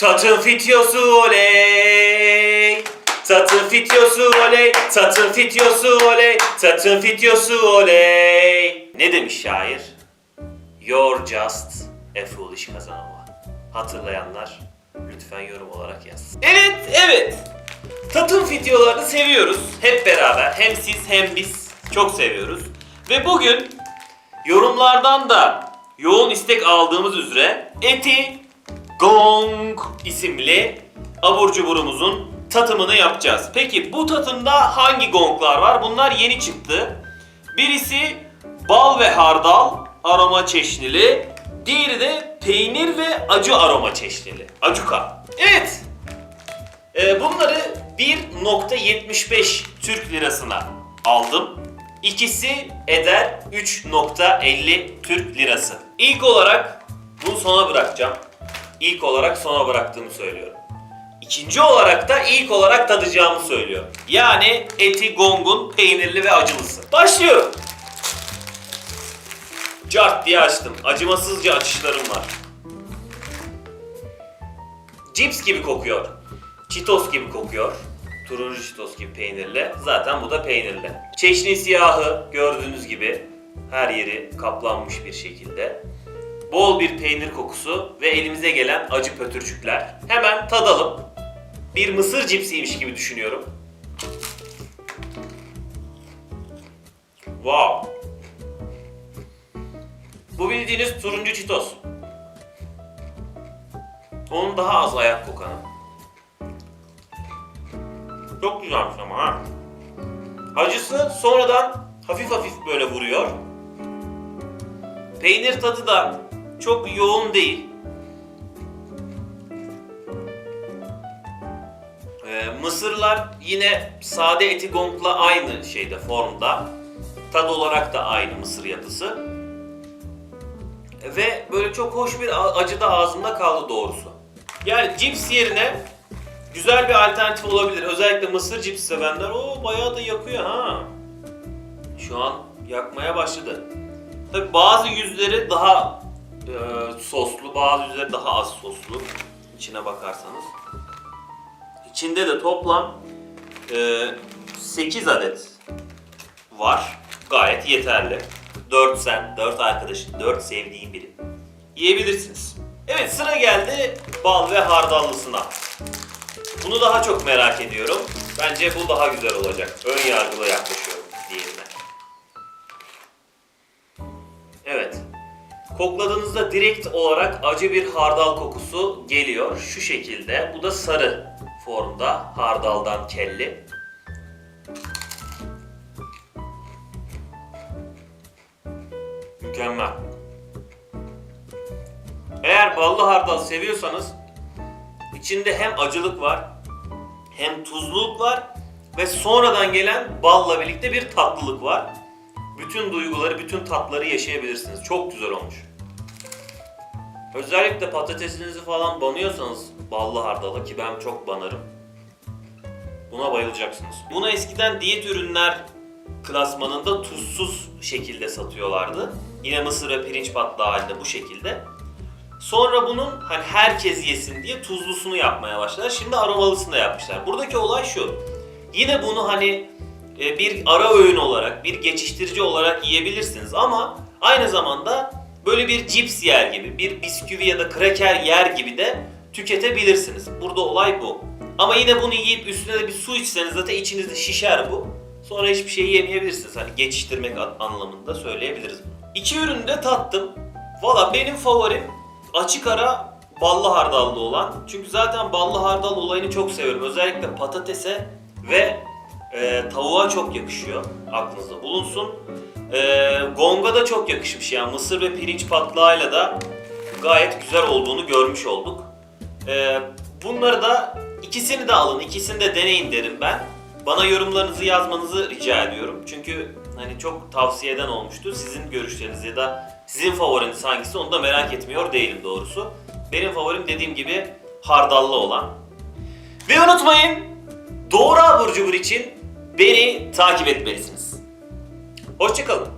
Tatın fityosu oley. Tatın fityosu oley. Tatın fityosu oley. Tatın fityosu oley. Ne demiş şair? You're just a foolish Casanova. Hatırlayanlar lütfen yorum olarak yazsın. Evet, evet. Tatın videolarını seviyoruz. Hep beraber. Hem siz hem biz çok seviyoruz. Ve bugün yorumlardan da yoğun istek aldığımız üzere Eti Gong isimli abur cuburumuzun tatımını yapacağız. Peki bu tatımda hangi gonglar var? Bunlar yeni çıktı. Birisi bal ve hardal aroma çeşnili. Diğeri de peynir ve acı aroma çeşnili. Acuka. Evet. Ee, bunları 1.75 Türk lirasına aldım. İkisi eder 3.50 Türk lirası. İlk olarak bunu sona bırakacağım. İlk olarak sona bıraktığımı söylüyorum. İkinci olarak da ilk olarak tadacağımı söylüyor. Yani eti gongun peynirli ve acılısı. Başlıyorum. Cart diye açtım. Acımasızca açışlarım var. Cips gibi kokuyor. Çitos gibi kokuyor. Turuncu çitos gibi peynirli. Zaten bu da peynirli. Çeşni siyahı gördüğünüz gibi her yeri kaplanmış bir şekilde. Bol bir peynir kokusu ve elimize gelen acı pötürcükler. Hemen tadalım. Bir mısır cipsiymiş gibi düşünüyorum. Wow. Bu bildiğiniz turuncu çitos. Onun daha az ayak kokanı. Çok güzelmiş ama ha. Acısı sonradan hafif hafif böyle vuruyor. Peynir tadı da çok yoğun değil. Ee, mısırlar yine sade eti gongla aynı şeyde formda. Tad olarak da aynı mısır yapısı. Ve böyle çok hoş bir acı da ağzımda kaldı doğrusu. Yani cips yerine güzel bir alternatif olabilir. Özellikle mısır cips sevenler o bayağı da yakıyor ha. Şu an yakmaya başladı. Tabi bazı yüzleri daha e, soslu, bazı yüzleri daha az soslu. İçine bakarsanız. İçinde de toplam e, 8 adet var. Gayet yeterli. 4 sen, 4 arkadaşın, 4 sevdiğin biri. Yiyebilirsiniz. Evet sıra geldi bal ve hardallısına. Bunu daha çok merak ediyorum. Bence bu daha güzel olacak. Ön yargılı yaklaşıyorum diğerine. Evet. Kokladığınızda direkt olarak acı bir hardal kokusu geliyor. Şu şekilde. Bu da sarı formda hardaldan kelli. Mükemmel. Eğer ballı hardal seviyorsanız içinde hem acılık var hem tuzluluk var ve sonradan gelen balla birlikte bir tatlılık var. Bütün duyguları, bütün tatları yaşayabilirsiniz. Çok güzel olmuş. Özellikle patatesinizi falan banıyorsanız ballı hardala ki ben çok banarım. Buna bayılacaksınız. Bunu eskiden diyet ürünler klasmanında tuzsuz şekilde satıyorlardı. Yine mısır ve pirinç patlağı halinde bu şekilde. Sonra bunun hani herkes yesin diye tuzlusunu yapmaya başladılar. Şimdi aromalısını da yapmışlar. Buradaki olay şu. Yine bunu hani bir ara öğün olarak, bir geçiştirici olarak yiyebilirsiniz ama aynı zamanda böyle bir cips yer gibi, bir bisküvi ya da kraker yer gibi de tüketebilirsiniz. Burada olay bu. Ama yine bunu yiyip üstüne de bir su içseniz zaten içinizde şişer bu. Sonra hiçbir şey yemeyebilirsiniz. Hani geçiştirmek an- anlamında söyleyebiliriz bunu. İki ürünü de tattım. Valla benim favorim açık ara ballı hardallı olan. Çünkü zaten ballı hardal olayını çok seviyorum. Özellikle patatese ve e, tavuğa çok yakışıyor. Aklınızda bulunsun. E, gonga da çok yakışmış yani mısır ve pirinç patlağıyla da gayet güzel olduğunu görmüş olduk. E, bunları da ikisini de alın, ikisini de deneyin derim ben. Bana yorumlarınızı yazmanızı rica ediyorum. Çünkü hani çok tavsiyeden olmuştu. Sizin görüşleriniz ya da sizin favoriniz hangisi onu da merak etmiyor değilim doğrusu. Benim favorim dediğim gibi hardallı olan. Ve unutmayın doğru abur cubur için beni takip etmelisiniz. Hoşçakalın.